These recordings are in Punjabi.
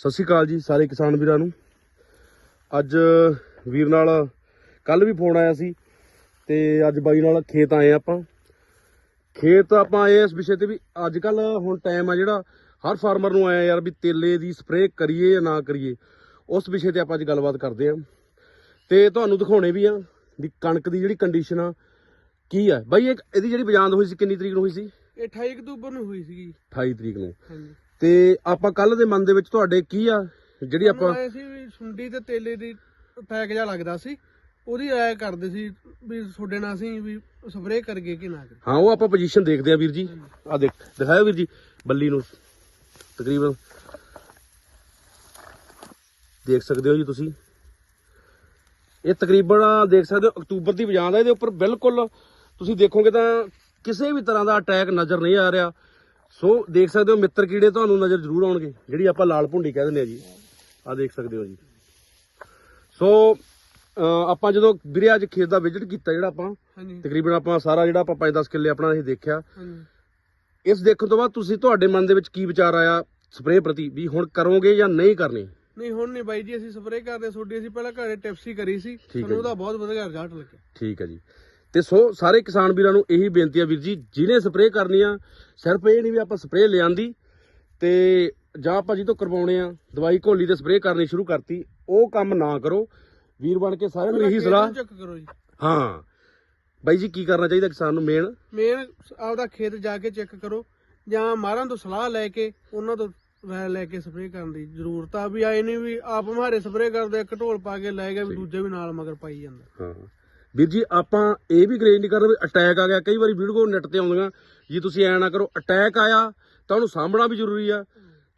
ਸਤਿ ਸ਼੍ਰੀ ਅਕਾਲ ਜੀ ਸਾਰੇ ਕਿਸਾਨ ਵੀਰਾਂ ਨੂੰ। ਅੱਜ ਵੀਰ ਨਾਲ ਕੱਲ ਵੀ ਫੋਨ ਆਇਆ ਸੀ ਤੇ ਅੱਜ ਬਾਈ ਨਾਲ ਖੇਤ ਆਏ ਆਪਾਂ। ਖੇਤ ਆਪਾਂ ਆਏ ਇਸ ਵਿਸ਼ੇ ਤੇ ਵੀ ਅੱਜ ਕੱਲ ਹੁਣ ਟਾਈਮ ਆ ਜਿਹੜਾ ਹਰ ਫਾਰਮਰ ਨੂੰ ਆਇਆ ਯਾਰ ਵੀ ਤੇਲੇ ਦੀ ਸਪਰੇਅ ਕਰੀਏ ਜਾਂ ਨਾ ਕਰੀਏ। ਉਸ ਵਿਸ਼ੇ ਤੇ ਆਪਾਂ ਅੱਜ ਗੱਲਬਾਤ ਕਰਦੇ ਆਂ ਤੇ ਤੁਹਾਨੂੰ ਦਿਖਾਉਣੇ ਵੀ ਆ ਵੀ ਕਣਕ ਦੀ ਜਿਹੜੀ ਕੰਡੀਸ਼ਨ ਆ ਕੀ ਆ। ਬਾਈ ਇਹ ਇਹਦੀ ਜਿਹੜੀ ਬਜਾਂਦ ਹੋਈ ਸੀ ਕਿੰਨੀ ਤਰੀਕ ਨੂੰ ਹੋਈ ਸੀ? ਇਹ 28 ਅਕਤੂਬਰ ਨੂੰ ਹੋਈ ਸੀਗੀ। 28 ਤਰੀਕ ਨੂੰ। ਹਾਂਜੀ। ਤੇ ਆਪਾਂ ਕੱਲ ਦੇ ਮਨ ਦੇ ਵਿੱਚ ਤੁਹਾਡੇ ਕੀ ਆ? ਜਿਹੜੀ ਆਪਾਂ ਸੀ ਵੀ ਸੁੰਡੀ ਤੇ ਤੇਲੇ ਦੀ ਅਟੈਕ ਜਿਹਾ ਲੱਗਦਾ ਸੀ। ਉਹਦੀ ਰਾਇ ਕਰਦੇ ਸੀ ਵੀ ਤੁਹਾਡੇ ਨਾਲ ਅਸੀਂ ਵੀ ਸਪਰੇਅ ਕਰਗੇ ਕਿ ਨਾ ਹਾਂ ਉਹ ਆਪਾਂ ਪੋਜੀਸ਼ਨ ਦੇਖਦੇ ਆ ਵੀਰ ਜੀ। ਆ ਦੇਖ ਦਿਖਾਓ ਵੀਰ ਜੀ ਬੱਲੀ ਨੂੰ। ਤਕਰੀਬਨ ਦੇਖ ਸਕਦੇ ਹੋ ਜੀ ਤੁਸੀਂ। ਇਹ ਤਕਰੀਬਨ ਦੇਖ ਸਕਦੇ ਹੋ ਅਕਤੂਬਰ ਦੀ ਬਜਾਂਦ ਹੈ ਇਹਦੇ ਉੱਪਰ ਬਿਲਕੁਲ ਤੁਸੀਂ ਦੇਖੋਗੇ ਤਾਂ ਕਿਸੇ ਵੀ ਤਰ੍ਹਾਂ ਦਾ ਅਟੈਕ ਨਜ਼ਰ ਨਹੀਂ ਆ ਰਿਹਾ। ਸੋ ਦੇਖ ਸਕਦੇ ਹੋ ਮਿੱਤਰ ਕੀੜੇ ਤੁਹਾਨੂੰ ਨਜ਼ਰ ਜ਼ਰੂਰ ਆਉਣਗੇ ਜਿਹੜੀ ਆਪਾਂ ਲਾਲ ਭੁੰਡੀ ਕਹਿੰਦੇ ਨੇ ਜੀ। ਆ ਦੇਖ ਸਕਦੇ ਹੋ ਜੀ। ਸੋ ਆਪਾਂ ਜਦੋਂ ਵੀਰੇ ਅੱਜ ਖੇਤ ਦਾ ਵਿਜ਼ਿਟ ਕੀਤਾ ਜਿਹੜਾ ਆਪਾਂ ਤਕਰੀਬਨ ਆਪਾਂ ਸਾਰਾ ਜਿਹੜਾ ਆਪਾਂ 5-10 ਕਿੱਲੇ ਆਪਣਾ ਇਹ ਦੇਖਿਆ। ਇਸ ਦੇਖਣ ਤੋਂ ਬਾਅਦ ਤੁਸੀਂ ਤੁਹਾਡੇ ਮਨ ਦੇ ਵਿੱਚ ਕੀ ਵਿਚਾਰ ਆਇਆ ਸਪਰੇਅ ਪ੍ਰਤੀ ਵੀ ਹੁਣ ਕਰੋਗੇ ਜਾਂ ਨਹੀਂ ਕਰਨੀ? ਨਹੀਂ ਹੁਣ ਨਹੀਂ ਬਾਈ ਜੀ ਅਸੀਂ ਸਪਰੇਅ ਕਰਦੇ ਤੁਹਾਡੀ ਅਸੀਂ ਪਹਿਲਾਂ ਘਰੇ ਟਿਪਸੀ ਕਰੀ ਸੀ। ਸਾਨੂੰ। ਉਹਦਾ ਬਹੁਤ ਵਧੀਆ ਰਿਜ਼ਲਟ ਲੱਗਿਆ ਠੀਕ ਹੈ ਜੀ। ਤੇ ਸੋ ਸਾਰੇ ਕਿਸਾਨ ਵੀਰਾਂ ਨੂੰ ਇਹੀ ਬੇਨਤੀ ਆ ਵੀਰ ਜੀ ਜਿਹਨੇ ਸਪਰੇਅ ਕਰਨੀ ਆ ਸਿਰਫ ਇਹ ਨਹੀਂ ਵੀ ਆਪਾਂ ਸਪਰੇਅ ਲਿਆਂਦੀ ਤੇ ਜਾਂ ਆਪਾਂ ਜੀ ਤੋਂ ਕਰਵਾਉਣੇ ਆ ਦਵਾਈ ਘੋਲੀ ਤੇ ਸਪਰੇਅ ਕਰਨੀ ਸ਼ੁਰੂ ਕਰਤੀ ਉਹ ਕੰਮ ਨਾ ਕਰੋ। ਵੀਰ ਬਣ ਕੇ ਸਾਰਿਆਂ ਨੂੰ ਇਹੀ ਸਲਾਹ। ਚੈੱਕ ਕਰੋ ਜੀ। ਹਾਂ। ਬਾਈ ਜੀ ਕੀ ਕਰਨਾ ਚਾਹੀਦਾ ਕਿਸਾਨ ਨੂੰ ਮੇਨ ਮੇਨ ਆਪਦਾ ਖੇਤ ਜਾ ਕੇ ਚੈੱਕ ਕਰੋ ਜਾਂ ਮਾਰਾਂ ਤੋਂ ਸਲਾਹ ਲੈ ਕੇ ਉਹਨਾਂ ਤੋਂ ਰਾਇ ਲੈ ਕੇ ਸਪਰੇਅ ਕਰਨ ਦੀ ਜ਼ਰੂਰਤ ਆ ਵੀ ਆਏ ਨਹੀਂ ਵੀ ਆਪ ਮਾਰੇ ਸਪਰੇਅ ਕਰਦੇ ਇੱਕ ਢੋਲ ਪਾ ਕੇ ਲੈ ਗਿਆ ਵੀ ਦੂਜੇ ਵੀ ਨਾਲ ਮਗਰ ਪਾਈ ਜਾਂਦਾ। ਹਾਂ। ਵੀਰ ਜੀ ਆਪਾਂ ਇਹ ਵੀ ਗਰੇਜ ਨਹੀਂ ਕਰਨਾ ਵੀ ਅਟੈਕ ਆ ਗਿਆ। ਕਈ ਵਾਰੀ ਵੀਡੀਓ ਨੈਟ ਤੇ ਆਉਂਦੀਆਂ ਜੀ ਤੁਸੀਂ ਐ ਨਾ ਕਰੋ ਅਟੈਕ ਆਇਆ ਤਾਂ ਉਹਨੂੰ ਸਾਂਭਣਾ ਵੀ ਜ਼ਰੂਰੀ ਆ।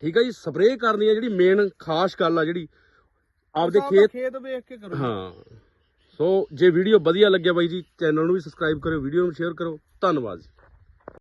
ਠੀਕ ਆ ਜੀ ਸਪਰੇਅ ਕਰਨੀ ਆ ਜਿਹੜੀ ਮੇਨ ਖਾਸ ਗੱਲ ਆ ਜਿਹੜੀ। ਆਪਦੇ ਆਪਦਾ ਖੇਤ ਖੇਤ ਵੇਖ ਕੇ ਕਰੋ। ਹਾਂ। ਸੋ ਜੇ ਵੀਡੀਓ ਵਧੀਆ ਲੱਗਿਆ ਬਾਈ ਜੀ ਚੈਨਲ ਨੂੰ ਵੀ ਸਬਸਕ੍ਰਾਈਬ ਕਰਿਓ ਵੀਡੀਓ ਨੂੰ ਸ਼ੇਅਰ ਕਰੋ ਧੰਨਵਾਦ ਜੀ।